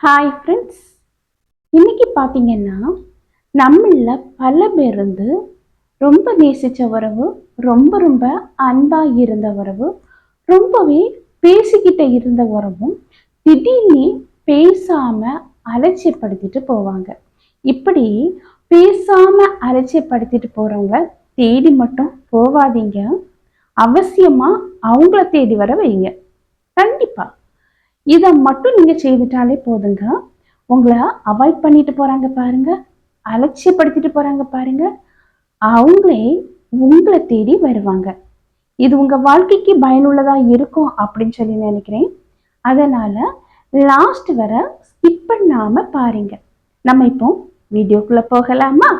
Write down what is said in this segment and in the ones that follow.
Hi friends இன்னைக்கு பார்த்தீங்கன்னா நம்மள பல பேர் வந்து ரொம்ப நேசித்த உறவு ரொம்ப ரொம்ப அன்பாக இருந்த உறவு ரொம்பவே பேசிக்கிட்ட இருந்த உறவும் திடீர்னு பேசாமல் அலட்சியப்படுத்திட்டு போவாங்க. இப்படி பேசாமல் அலட்சியப்படுத்திட்டு போகிறவங்க தேடி மட்டும் போவாதீங்க. அவசியமாக அவங்கள தேடி வர வைங்க. கண்டிப்பாக இதை மட்டும் நீங்க செய்துட்டாலே போதுங்க. உங்களை அவாய்ட் பண்ணிட்டு போறாங்க பாருங்க. அலட்சியப்படுத்திட்டு போறாங்க பாருங்க. அவங்களே உங்களை தேடி வருவாங்க. இது உங்க வாழ்க்கைக்கு பயனுள்ளதா இருக்கும் அப்படின்னு சொல்லி நினைக்கிறேன். அதனால லாஸ்ட் வர ஸ்கிப் பண்ணாம பாருங்க. நம்ம இப்போ வீடியோக்குள்ள போகலாமா?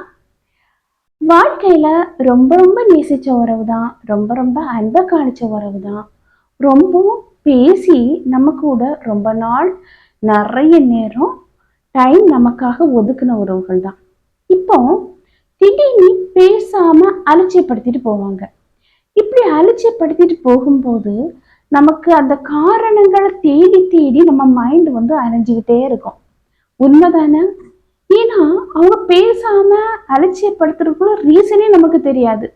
வாழ்க்கையில ரொம்ப ரொம்ப நேசிச்ச உறவு தான் ரொம்ப ரொம்ப அன்பை காணிச்ச உறவு தான் ரொம்பவும் பேசி நம்ம கூட ரொம்ப நாள் நிறைய நேரம் டைம் நமக்காக ஒதுக்குன உறவுகள் தான். இப்போ திடீர்னு பேசாம அலட்சியப்படுத்திட்டு போவாங்க. இப்படி அலட்சியப்படுத்திட்டு போகும்போது நமக்கு அந்த காரணங்களை தேடி தேடி நம்ம மைண்ட் வந்து அலைஞ்சுக்கிட்டே இருக்கும். உண்மைதானே? ஏன்னா அவங்க பேசாம அலட்சியப்படுத்துறதுக்குள்ள ரீசனே நமக்கு தெரியாது.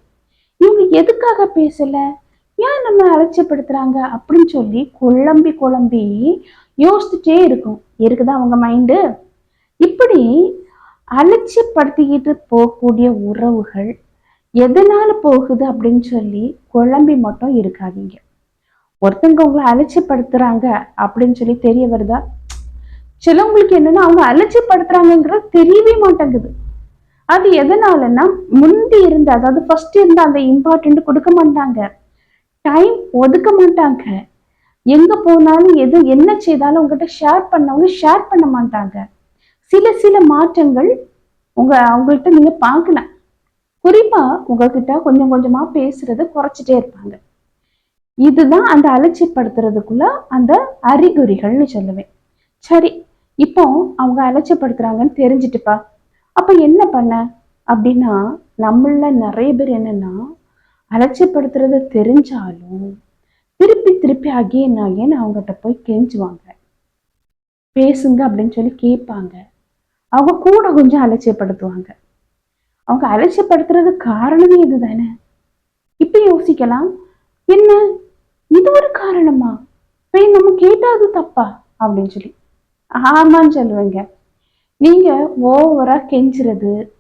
இவங்க எதுக்காக பேசல? ஏன் நம்ம அலட்சியப்படுத்துறாங்க அப்படின்னு சொல்லி குழம்பி குழம்பி யோசிச்சுட்டே இருக்கும் இருக்குதா அவங்க மைண்டு இப்படி அலட்சியப்படுத்திக்கிட்டு போகக்கூடிய உறவுகள் எதனால போகுது அப்படின்னு சொல்லி குழம்பி மட்டும் இருக்காதீங்க. ஒருத்தங்க உங்களை அலட்சியப்படுத்துறாங்க அப்படின்னு சொல்லி தெரிய வருதா? சிலவங்களுக்கு என்னன்னா அவங்க அலட்சியப்படுத்துறாங்கங்கிறது தெரியவே மாட்டேங்குது. அது எதனாலன்னா முந்தி இருந்த அதாவது ஃபர்ஸ்ட் இருந்த அந்த இம்பார்ட்டன்ட் கொடுக்க மாட்டாங்க. டைம் ஒதுக்க மாட்டாங்க. எங்க போனாலும் எது என்ன செய்தாலும் உங்ககிட்ட ஷேர் பண்ணவங்க ஷேர் பண்ண மாட்டாங்க. சில சில மாற்றங்கள் உங்க அவங்கள்ட்ட நீங்க பார்க்கலாம். குறிப்பா உங்ககிட்ட கொஞ்சம் கொஞ்சமா பேசுறத குறைச்சிட்டே இருப்பாங்க. இதுதான் அந்த அலட்சியப்படுத்துறதுக்குள்ள அந்த அறிகுறிகள்னு சொல்லுவேன். சரி இப்போ அவங்க அலட்சியப்படுத்துறாங்கன்னு தெரிஞ்சிட்டுப்பா. அப்ப என்ன பண்ண? அப்படின்னா நம்மள நிறைய பேர் என்னன்னா அலட்சியப்படுத்துறது தெரிஞ்சாலும் திருப்பி திருப்பி அகேன் அகேன் அவங்ககிட்ட போய் கெஞ்சுவாங்க. பேசுங்க அப்படின்னு சொல்லி கேட்பாங்க. அவங்க கூட கொஞ்சம் அலட்சியப்படுத்துவாங்க. அவங்க அலட்சியப்படுத்துறது காரணமே இதுதானே? இப்ப யோசிக்கலாம். என்ன? இது ஒரு காரணமா? போய் நம்ம கேட்டாது தப்பா? அப்படின்னு சொல்லி. ஆமான்னு சொல்லுவேங்க. நீங்க ஓவரா கெஞ்சுறது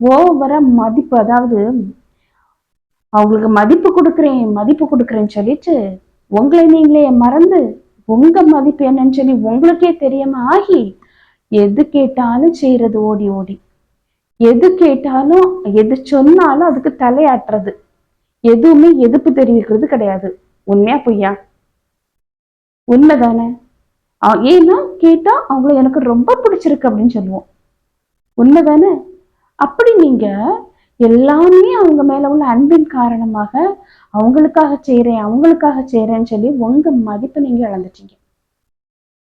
ஓவரா மதிப்பு அதாவது அவங்களுக்கு மதிப்பு கொடுக்குறேன் மதிப்பு கொடுக்குறேன்னு சொல்லிட்டு உங்களை நீங்களே மறந்து உங்க மதிப்பு என்னன்னு சொல்லி உங்களுக்கே தெரியாம ஆகி எது கேட்டாலும் செய்யறது ஓடி ஓடி. எது கேட்டாலும் எது சொன்னாலும் அதுக்கு தலையாட்டுறது. எதுவுமே எதிர்ப்பு தெரிவிக்கிறது கிடையாது. உண்மையா பொய்யா? உண்மைதானே? ஏன்னா கேட்டா அவங்கள எனக்கு ரொம்ப பிடிச்சிருக்கு அப்படின்னு சொல்லுவோம். உண்மைதானே? அப்படி நீங்க எல்லாமே அவங்க மேல உள்ள அன்பின் காரணமாக அவங்களுக்காக செய்யறேன் அவங்களுக்காக செய்றேன்னு சொல்லி உங்க மதிப்பை நீங்க இழந்துட்டீங்க.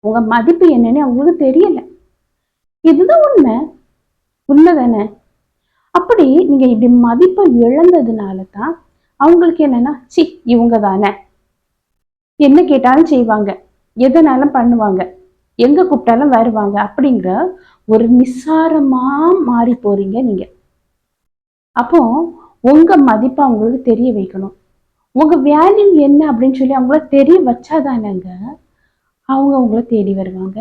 உங்க மதிப்பு என்னன்னு அவங்களுக்கு தெரியல. இதுதான் உண்மை. உண்மைதானே அப்படி நீங்க இப்படி மதிப்பை இழந்ததுனால தான் அவங்களுக்கு என்னன்னா சி இவங்க தானே. என்ன கேட்டாலும் செய்வாங்க. எதனாலும் பண்ணுவாங்க. எங்க கூப்பிட்டாலும் வருவாங்க. அப்படிங்கிற ஒரு நிசாரமா மாறி போறீங்க நீங்க. அப்போ உங்க மதிப்பை அவங்களுக்கு தெரிய வைக்கணும். உங்க வேல்யூ என்ன அப்படின்னு சொல்லி அவங்கள தெரிய வச்சாதானங்க அவங்க உங்களை தேடி வருவாங்க.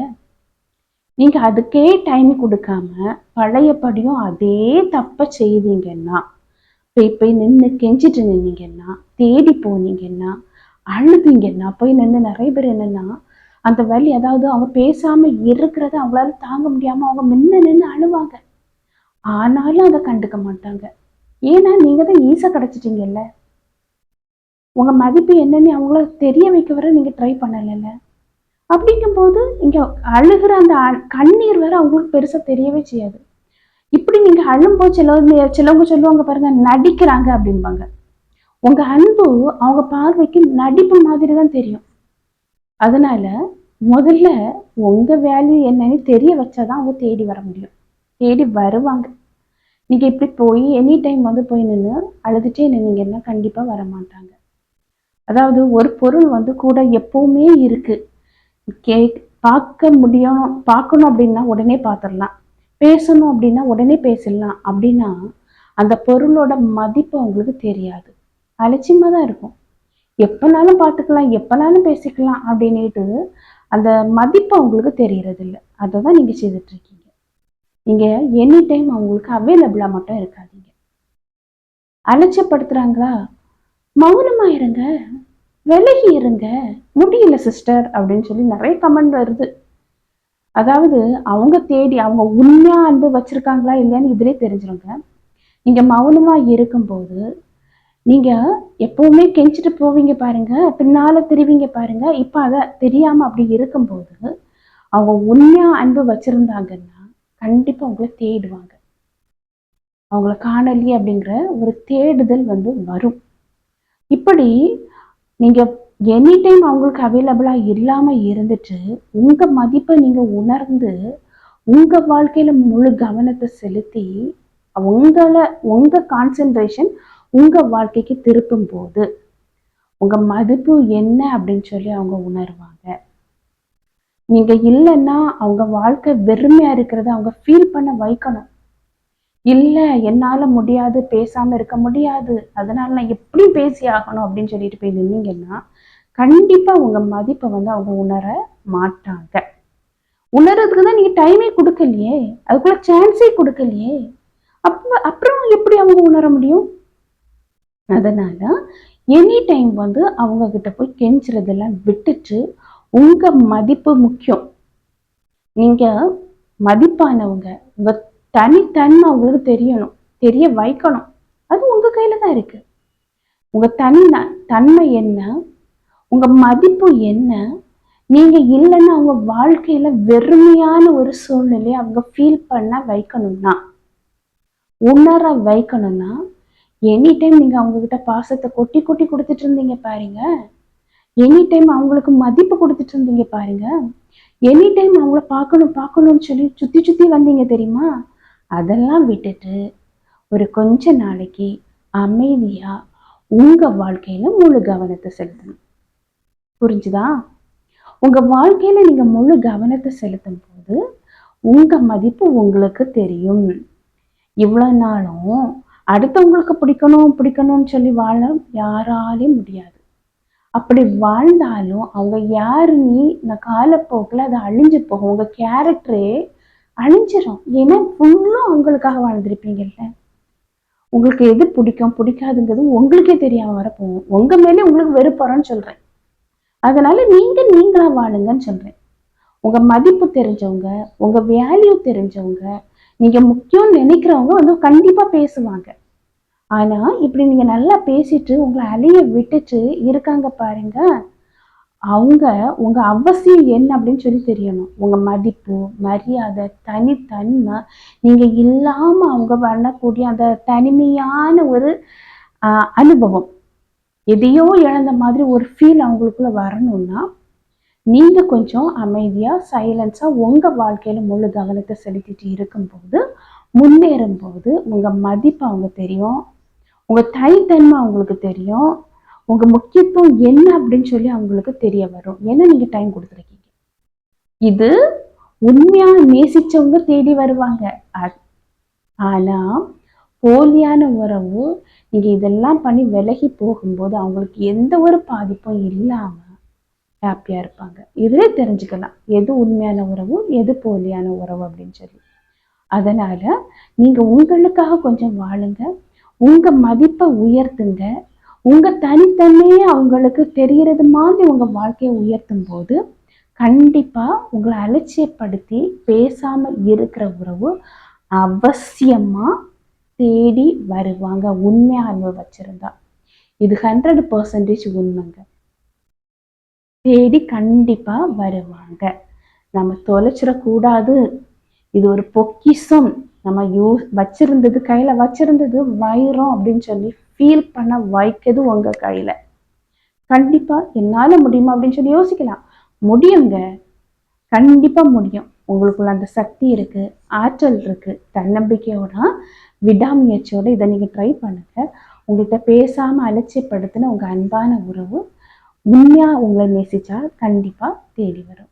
நீங்க அதுக்கே டைம் கொடுக்காம பழையபடியும் அதே தப்ப செய்தீங்கன்னா போய் போய் நின்று கெஞ்சிட்டு நின்னீங்கன்னா தேடி போனீங்கன்னா அழுதீங்கன்னா போய் நின்று நிறைய பேர் என்னன்னா அந்த வலி அதாவது அவங்க பேசாம இருக்கிறத அவங்களால தாங்க முடியாம அவங்க முன்ன நின்று அழுவாங்க. ஆனாலும் அதை கண்டுக்க மாட்டாங்க. ஏன்னா நீங்கள் தான் ஈஸாக கிடச்சிட்டிங்கல்ல? உங்க மதிப்பு என்னன்னு அவங்கள தெரிய வைக்க வர நீங்க ட்ரை பண்ணலைல்ல? அப்படிங்கும்போது இங்க அழுகிற அந்த அ- கண்ணீர் வேற அவங்களுக்கு பெருசா தெரியவே செய்யாது. இப்படி நீங்க அழும்போது சிலவங்க சிலவங்க சொல்லுவாங்க பாருங்க நடிக்கிறாங்க அப்படிம்பாங்க. உங்க அன்பு அவங்க பார்வைக்கு நடிப்பு மாதிரி தான் தெரியும். அதனால முதல்ல உங்க வேல்யூ என்னன்னு தெரிய வச்சாதான் அவங்க தேடி வர முடியும். தேடி வருவாங்க. நீங்க இப்படி போய் எனி டைம் வந்து போய் நின்று அழுதுட்டே நின்னீங்கன்னா கண்டிப்பா வர மாட்டாங்க அதாவது ஒரு பொருள் வந்து கூட எப்பவுமே இருக்கு. கே பார்க்க முடியும் பார்க்கணும் அப்படின்னா உடனே பார்த்துடலாம். பேசணும் அப்படின்னா உடனே பேசிடலாம். அப்படின்னா அந்த பொருளோட மதிப்பு அவங்களுக்கு தெரியாது. அலட்சியமாக தான் இருக்கும். எப்பனாலும் பார்த்துக்கலாம் எப்பனாலும் பேசிக்கலாம் அப்படின்னுட்டு அந்த மதிப்பு அவங்களுக்கு தெரியறது அதை தான் நீங்கள் செய்துட்ருக்கீங்க நீங்கள் எனி டைம் அவங்களுக்கு அவைலபிளாக மட்டும் இருக்காதீங்க. அலட்சியப்படுத்துறாங்களா மௌனமா இருங்க. விலகி இருங்க. முடியல சிஸ்டர் அப்படின்னு சொல்லி நிறைய கமெண்ட் வருது. அதாவது அவங்க தேடி அவங்க உண்மையா அன்பு வச்சிருக்காங்களா இல்லையான்னு இதிலே தெரிஞ்சிருங்க. நீங்க மௌனமா இருக்கும்போது நீங்க எப்போவுமே கெஞ்சிட்டு போவீங்க பாருங்க. பின்னால் திருவிங்க பாருங்க. இப்ப அத தெரியாம அப்படி இருக்கும்போது அவங்க உண்மையா அன்பு வச்சிருந்தாங்கன்னா கண்டிப்பா உங்களை தேடுவாங்க. அவங்கள காணலையே அப்படிங்கிற ஒரு தேடுதல் வந்து வரும். இப்படி நீங்க எனி டைம் அவங்களுக்கு அவைலபிளா இல்லாம இருந்துட்டு உங்க மதிப்பை நீங்க உணர்ந்து உங்க வாழ்க்கையில முழு கவனத்தை செலுத்தி உங்களை உங்க கான்சென்ட்ரேஷன் உங்க வாழ்க்கைக்கு திருப்பும் போது உங்க மதிப்பு என்ன அப்படின்னு சொல்லி அவங்க உணர்வாங்க. நீங்க இல்லைன்னா அவங்க வாழ்க்கை வெறுமையா இருக்கிறத அவங்க ஃபீல் பண்ண வைக்கணும். இல்ல என்னால முடியாது பேசாம இருக்க முடியாது அதனால நான் எப்படி பேசி ஆகணும் அப்படின்னு சொல்லிட்டு போய் நின்னீங்கன்னா கண்டிப்பா உங்க மதிப்பை வந்து அவங்க உணர மாட்டாங்க. உணர்றதுக்கு தான் நீங்க டைமே கொடுக்கலையே அதுக்குள்ள சான்ஸே கொடுக்கலையே. அப்ப அப்புறம் எப்படி அவங்க உணர முடியும்? அதனால எனி டைம் வந்து அவங்க கிட்ட போய் கெஞ்சுறதெல்லாம் விட்டுட்டு உங்க மதிப்பு முக்கியம். நீங்க மதிப்பானவங்க. உங்க தனித்தன்மை அவங்களுக்கு தெரியணும். தெரிய வைக்கணும். அது உங்க கையில தான் இருக்கு. உங்க தனி தன்மை என்ன? உங்க மதிப்பு என்ன? நீங்க இல்லைன்னா அவங்க வாழ்க்கையில வெறுமையான ஒரு சூழ்நிலையை அவங்க ஃபீல் பண்ண வைக்கணும்னா உணர வைக்கணும்னா எனி டைம் நீங்க அவங்க கிட்ட பாசத்தை கொட்டி கொட்டி கொடுத்துட்டு இருந்தீங்க பாருங்க. எனி டைம் அவங்களுக்கு மதிப்பு கொடுத்துட்டு இருந்தீங்க பாருங்க. எனி டைம் அவங்கள பார்க்கணும் பார்க்கணும்னு சொல்லி சுத்தி சுத்தி வந்தீங்க தெரியுமா? அதெல்லாம் விட்டுட்டு ஒரு கொஞ்ச நாளைக்கு அமைதியா உங்க வாழ்க்கையில முழு கவனத்தை செலுத்தணும். புரிஞ்சுதா? உங்க வாழ்க்கையில நீங்க முழு கவனத்தை செலுத்தும் போது உங்க மதிப்பு உங்களுக்கு தெரியும். இவ்வளவு நாளும் அடுத்தவங்களுக்கு பிடிக்கணும் பிடிக்கணும்னு சொல்லி வாழ யாராலையும் முடியாது. அப்படி வாழ்ந்தாலும் அவங்க யாரு நீ? நான் காலப்போக்கில் அது அழிஞ்சு போகும். உங்க கேரக்டரே அழிஞ்சிடும் ஏன்னா ஃபுல்லும் அவங்களுக்காக வாழ்ந்திருப்பீங்கல்ல. உங்களுக்கு எது பிடிக்கும்? பிடிக்காதுங்கிறது உங்களுக்கே தெரியாம வரப்போகும் உங்க மேலே உங்களுக்கு வெறுப்புறோன்னு சொல்றேன். அதனால நீங்கள் நீங்களா வாழுங்கன்னு சொல்றேன். உங்க மதிப்பு தெரிஞ்சவங்க உங்க வேல்யூ தெரிஞ்சவங்க நீங்க முக்கியம்னு நினைக்கிறவங்க வந்து கண்டிப்பா பேசுவாங்க. ஆனால் இப்படி நீங்கள் நல்லா பேசிட்டு உங்களை அழிய விட்டுட்டு இருக்காங்க பாருங்க. அவங்க உங்கள் அவசியம் என்ன அப்படின்னு சொல்லி தெரியணும். உங்கள் மதிப்பு மரியாதை தனித்தன்மை நீங்கள் இல்லாமல் அவங்க பண்ணக்கூடிய அந்த தனிமையான ஒரு அனுபவம். எதையோ இழந்த மாதிரி ஒரு ஃபீல் அவங்களுக்குள்ள வரணும்னா நீங்கள் கொஞ்சம் அமைதியாக சைலன்ஸாக உங்கள் வாழ்க்கையில் முழு கவனத்தை செலுத்திட்டு இருக்கும்போது முன்னேறும் போது மதிப்பு அவங்க தெரியும். உங்க தனித்தன்மை அவங்களுக்கு தெரியும். உங்க முக்கியத்துவம் என்ன அப்படின்னு சொல்லி அவங்களுக்கு தெரிய வரும். ஏன்னா நீங்க டைம் கொடுத்துருக்கீங்க. இது உண்மையா நேசிச்சவங்க தேடி வருவாங்க. ஆனா போலியான உறவு நீங்க இதெல்லாம் பண்ணி விலகி போகும்போது அவங்களுக்கு எந்த ஒரு பாதிப்பும் இல்லாம ஹாப்பியா இருப்பாங்க. இதுல தெரிஞ்சுக்கலாம். எது உண்மையான உறவு எது போலியான உறவு அப்படின்னு சொல்லி. அதனால நீங்க உங்களுக்காக கொஞ்சம் வாழுங்க. உங்க மதிப்பை உயர்த்துங்க. உங்க தனித்தன்மையே அவங்களுக்கு தெரிகிறது மாதிரி உங்க வாழ்க்கையை உயர்த்தும் போது கண்டிப்பா உங்களை அலட்சியப்படுத்தி பேசாம இருக்கிற உறவு அவசியமா தேடி வருவாங்க. உண்மையா அனுபவச்சிருந்தா இது ஹண்ட்ரட் பர்சன்டேஜ் உண்மைங்க. தேடி கண்டிப்பா வருவாங்க. நம்ம தொலைச்சிடக்கூடாது. இது ஒரு பொக்கிசம் நம்ம யூ வச்சிருந்தது கையில வச்சிருந்தது வைரம் அப்படின்னு சொல்லி ஃபீல் பண்ண வைக்கிறது உங்க கையில. கண்டிப்பா என்னால முடியுமா அப்படின்னு சொல்லி யோசிக்கலாம். முடியுங்க. கண்டிப்பா முடியும். உங்களுக்குள்ள அந்த சக்தி இருக்கு ஆற்றல் இருக்கு தன்னம்பிக்கையோட விடாமுயற்சியோட இதை நீங்க ட்ரை பண்ணுங்க. உங்கள்கிட்ட பேசாம அலட்சியப்படுத்தின உங்க அன்பான உறவு உண்மையா உங்களை நேசிச்சா கண்டிப்பா தேடி வரும்.